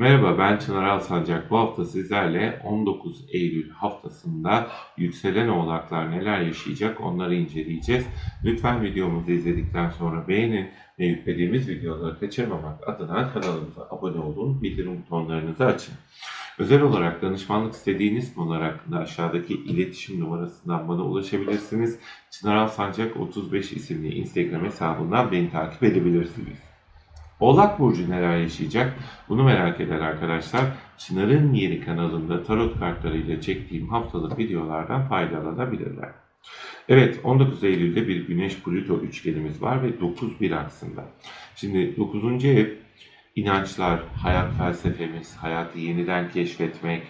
Merhaba ben Çınar Alsancak. Bu hafta sizlerle 19 Eylül haftasında yükselen oğlaklar neler yaşayacak onları inceleyeceğiz. Lütfen videomuzu izledikten sonra beğenin ve yüklediğimiz videoları kaçırmamak adına kanalımıza abone olun, bildirim butonlarınızı açın. Özel olarak danışmanlık istediğiniz konular hakkında aşağıdaki iletişim numarasından bana ulaşabilirsiniz. Çınar Alsancak 35 isimli Instagram hesabından beni takip edebilirsiniz. Oğlak Burcu neler yaşayacak? Bunu merak eden arkadaşlar Çınar'ın Yeri kanalında tarot kartlarıyla çektiğim haftalık videolardan faydalanabilirler. Evet 19 Eylül'de bir Güneş-Plüto üçgenimiz var ve 9-1 aksında. Şimdi 9. ev inançlar, hayat felsefemiz, hayatı yeniden keşfetmek,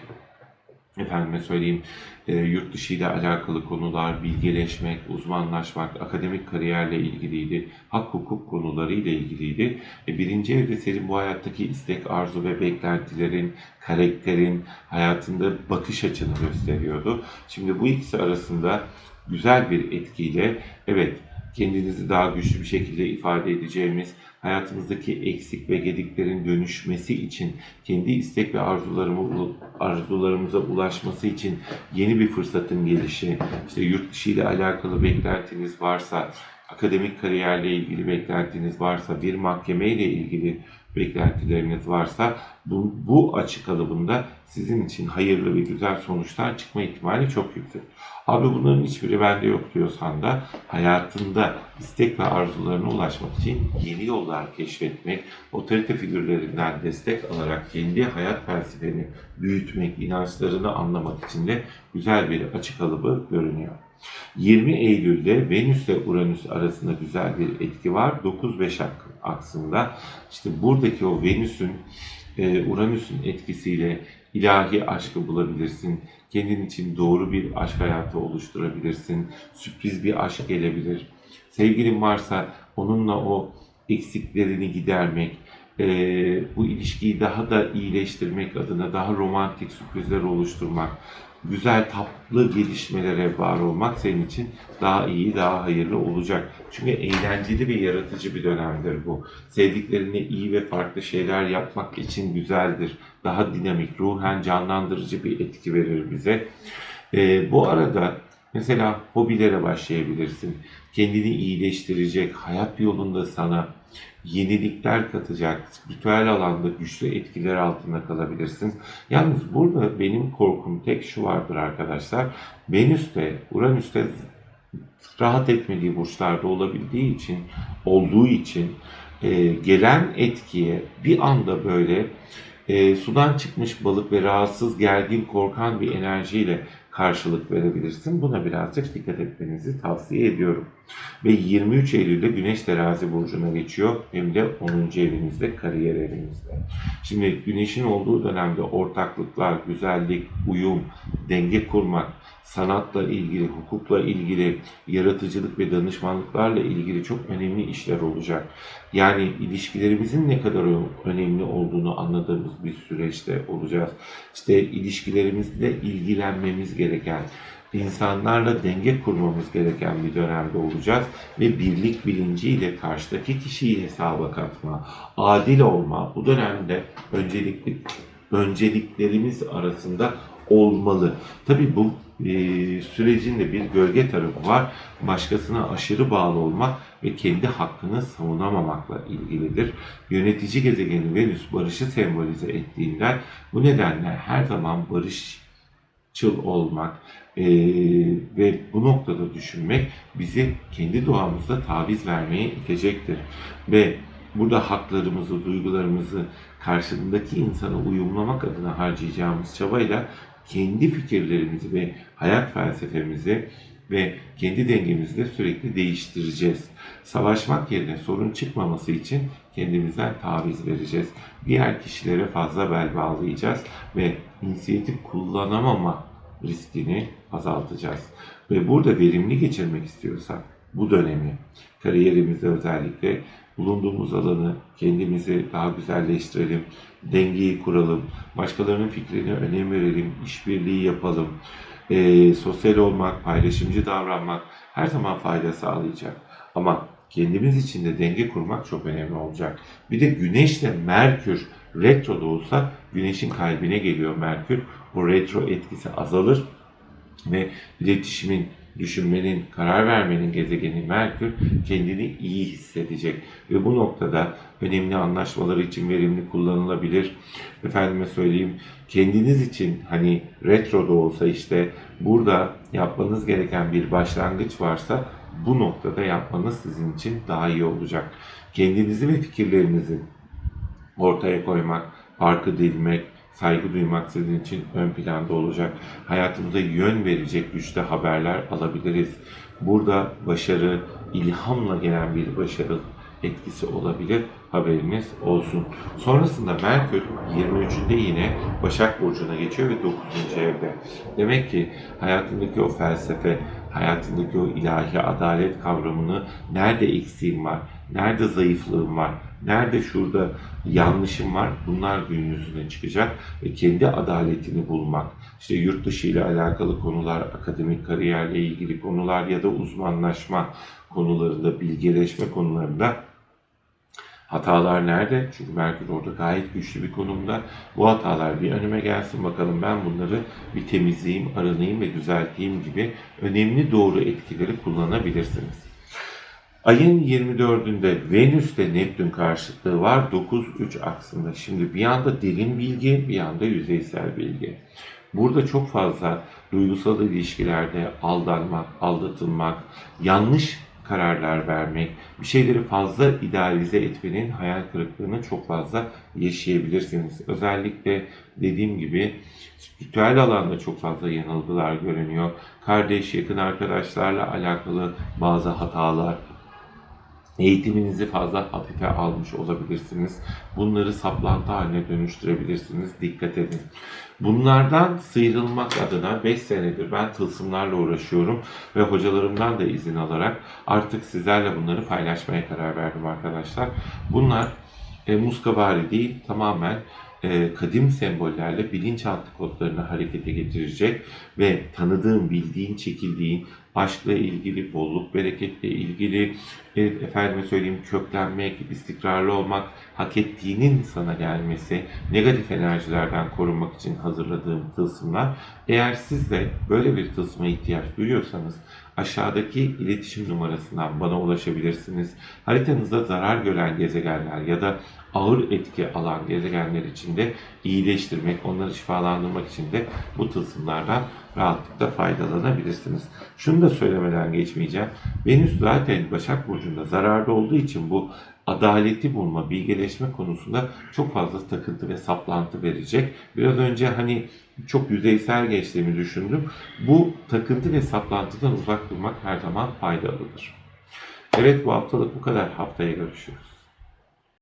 efendime söyleyeyim e, yurt dışı ile alakalı konular, bilgileşmek, uzmanlaşmak, akademik kariyerle ilgiliydi, hak hukuk konuları ile ilgiliydi. E, birinci evde senin bu hayattaki istek, arzu ve beklentilerin, karakterin, hayatında bakış açını gösteriyordu. Şimdi bu ikisi arasında güzel bir etkiyle evet kendinizi daha güçlü bir şekilde ifade edeceğimiz, hayatımızdaki eksik ve gediklerin dönüşmesi için, kendi istek ve arzularımı, arzularımıza ulaşması için yeni bir fırsatın gelişi, işte yurt dışı ile alakalı beklentiniz varsa, akademik kariyerle ilgili beklentiniz varsa, bir mahkeme ile ilgili beklentileriniz varsa bu, bu açı kalıbında sizin için hayırlı ve güzel sonuçlar çıkma ihtimali çok yüksek. Abi bunların hiçbiri bende yok diyorsan da hayatında istek ve arzularına ulaşmak için yeni yollar keşfetmek, otorite figürlerinden destek alarak kendi hayat felsefeni büyütmek, inançlarını anlamak için de güzel bir açı kalıbı görünüyor. 20 Eylül'de Venüs ile Uranüs arasında güzel bir etki var. 9-5 aksında. İşte buradaki o Venüs'ün e, Uranüs'ün etkisiyle ilahi aşkı bulabilirsin. Kendin için doğru bir aşk hayatı oluşturabilirsin. Sürpriz bir aşk gelebilir. Sevgilin varsa onunla o eksiklerini gidermek, e, bu ilişkiyi daha da iyileştirmek adına daha romantik sürprizler oluşturmak, güzel tatlı gelişmelere var olmak senin için daha iyi, daha hayırlı olacak. Çünkü eğlenceli ve yaratıcı bir dönemdir bu. Sevdiklerine iyi ve farklı şeyler yapmak için güzeldir. Daha dinamik, ruhen canlandırıcı bir etki verir bize. Ee, bu arada mesela hobilere başlayabilirsin. Kendini iyileştirecek, hayat yolunda sana yenilikler katacak, spiritüel alanda güçlü etkiler altında kalabilirsin. Yalnız burada benim korkum tek şu vardır arkadaşlar. Venüs'te, Uranüs'te rahat etmediği burçlarda olabildiği için, olduğu için e, gelen etkiye bir anda böyle e, sudan çıkmış balık ve rahatsız, gergin, korkan bir enerjiyle karşılık verebilirsin. Buna birazcık dikkat etmenizi tavsiye ediyorum. Ve 23 Eylül'de Güneş Terazi Burcu'na geçiyor. Hem de 10. evinizde, kariyer evinizde. Şimdi Güneş'in olduğu dönemde ortaklıklar, güzellik, uyum, denge kurmak, sanatla ilgili, hukukla ilgili, yaratıcılık ve danışmanlıklarla ilgili çok önemli işler olacak. Yani ilişkilerimizin ne kadar önemli olduğunu anladığımız bir süreçte olacağız. İşte ilişkilerimizle ilgilenmemiz gereken, insanlarla denge kurmamız gereken bir dönemde olacağız ve birlik bilinciyle karşıdaki kişiyi hesaba katma, adil olma bu dönemde öncelikli önceliklerimiz arasında olmalı. Tabi bu e, sürecin de bir gölge tarafı var. Başkasına aşırı bağlı olmak ve kendi hakkını savunamamakla ilgilidir. Yönetici gezegeni Venüs barışı sembolize ettiğinden bu nedenle her zaman barışçıl olmak e, ve bu noktada düşünmek bizi kendi doğamızda taviz vermeye itecektir. Ve burada haklarımızı, duygularımızı karşılığındaki insana uyumlamak adına harcayacağımız çabayla kendi fikirlerimizi ve hayat felsefemizi ve kendi dengemizi de sürekli değiştireceğiz. Savaşmak yerine sorun çıkmaması için kendimizden taviz vereceğiz. Diğer kişilere fazla bel bağlayacağız ve inisiyatif kullanamama riskini azaltacağız. Ve burada verimli geçirmek istiyorsak bu dönemi, kariyerimizde özellikle bulunduğumuz alanı kendimizi daha güzelleştirelim, dengeyi kuralım, başkalarının fikrine önem verelim, işbirliği yapalım. E, sosyal olmak, paylaşımcı davranmak her zaman fayda sağlayacak. Ama kendimiz için de denge kurmak çok önemli olacak. Bir de Güneşle Merkür retro da olsa Güneş'in kalbine geliyor Merkür. Bu retro etkisi azalır ve iletişimin, düşünmenin, karar vermenin gezegeni Merkür kendini iyi hissedecek. Ve bu noktada önemli anlaşmalar için verimli kullanılabilir. Efendime söyleyeyim kendiniz için hani retro da olsa işte burada yapmanız gereken bir başlangıç varsa bu noktada yapmanız sizin için daha iyi olacak. Kendinizi ve fikirlerinizi ortaya koymak, fark edilmek, saygı duymak sizin için ön planda olacak. Hayatımıza yön verecek güçte haberler alabiliriz. Burada başarı, ilhamla gelen bir başarı etkisi olabilir. Haberiniz olsun. Sonrasında Merkür 23'ünde yine Başak Burcu'na geçiyor ve 9. evde. Demek ki hayatındaki o felsefe, hayatındaki o ilahi adalet kavramını nerede eksiğim var, nerede zayıflığım var, nerede şurada yanlışım var bunlar gün yüzüne çıkacak ve kendi adaletini bulmak. İşte yurt dışı ile alakalı konular, akademik kariyerle ilgili konular ya da uzmanlaşma konularında, bilgeleşme konularında Hatalar nerede? Çünkü Merkür orada gayet güçlü bir konumda. Bu hatalar bir önüme gelsin bakalım ben bunları bir temizleyeyim, arınayım ve düzelteyim gibi önemli doğru etkileri kullanabilirsiniz. Ayın 24'ünde Venüs'te Neptün karşıtlığı var 9-3 aksında. Şimdi bir yanda derin bilgi, bir yanda yüzeysel bilgi. Burada çok fazla duygusal ilişkilerde aldanmak, aldatılmak, yanlış kararlar vermek, bir şeyleri fazla idealize etmenin hayal kırıklığını çok fazla yaşayabilirsiniz. Özellikle dediğim gibi spiritüel alanda çok fazla yanılgılar görünüyor. Kardeş, yakın arkadaşlarla alakalı bazı hatalar, Eğitiminizi fazla hafife almış olabilirsiniz. Bunları saplantı haline dönüştürebilirsiniz. Dikkat edin. Bunlardan sıyrılmak adına 5 senedir ben tılsımlarla uğraşıyorum ve hocalarımdan da izin alarak artık sizlerle bunları paylaşmaya karar verdim arkadaşlar. Bunlar e, muskavari değil tamamen e, kadim sembollerle bilinçaltı kodlarını harekete getirecek ve tanıdığın, bildiğin, çekildiğin aşkla ilgili, bolluk, bereketle ilgili, e, efendime söyleyeyim köklenmek, istikrarlı olmak, hak ettiğinin sana gelmesi, negatif enerjilerden korunmak için hazırladığım tılsımlar. Eğer siz de böyle bir tılsıma ihtiyaç duyuyorsanız aşağıdaki iletişim numarasından bana ulaşabilirsiniz. Haritanızda zarar gören gezegenler ya da ağır etki alan gezegenler için de iyileştirmek, onları şifalandırmak için de bu tılsımlardan rahatlıkla faydalanabilirsiniz. Şunu da söylemeden geçmeyeceğim. Venüs zaten Başak Burcu'nda zararda olduğu için bu adaleti bulma, bilgeleşme konusunda çok fazla takıntı ve saplantı verecek. Biraz önce hani çok yüzeysel geçtiğimi düşündüm. Bu takıntı ve saplantıdan uzak durmak her zaman faydalıdır. Evet bu haftalık bu kadar. Haftaya görüşürüz.